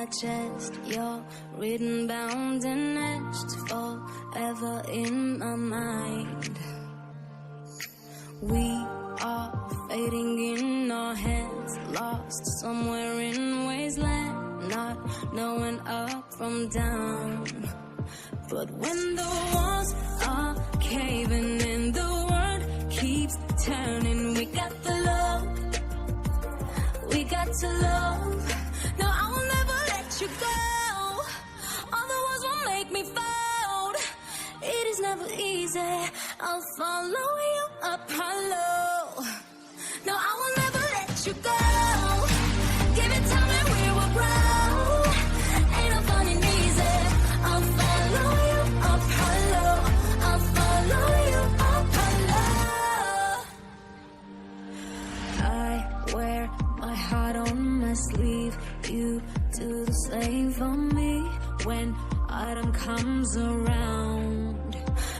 my chest. You're written, bound, and etched forever in my mind. We are fading in our hands, lost somewhere in wasteland, not knowing up from down. But when the walls are caving in, the world keeps turning. We got the love, we got to love. Easy. I'll follow you up hollow. No, I will never let you go. Give it time we will grow. Ain't fun and easy. I'll follow you. I'll follow you. I wear my heart on my sleeve. You do the same for me when autumn comes around.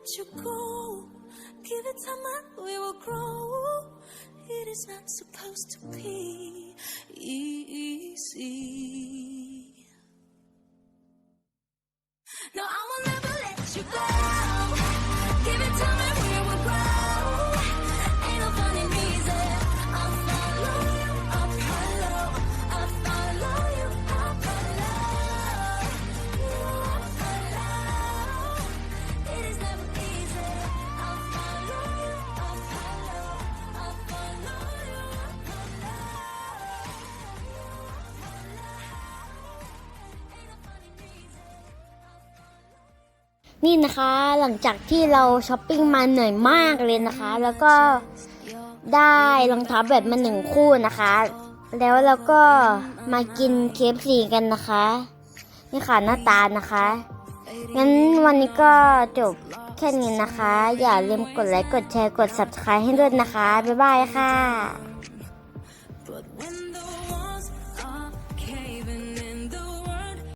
let you go. Give it time and we will grow. It is not supposed to be นี่นะคะหลังจากที่เราช้อปปิ้งมาเหนื่อยมากเลยนะคะ แล้วก็ได้รองเท้าแบบมาหนึ่งคู่นะคะ แล้วเราก็มากินเคฟซีกันนะคะ นี่ค่ะหน้าตานะคะงั้นวันนี้ก็จบแค่นี้นะคะ อย่าลืมกดไลค์กดแชร์กด subscribe ให้ด้วยนะคะ บ๊ายบายค่ะ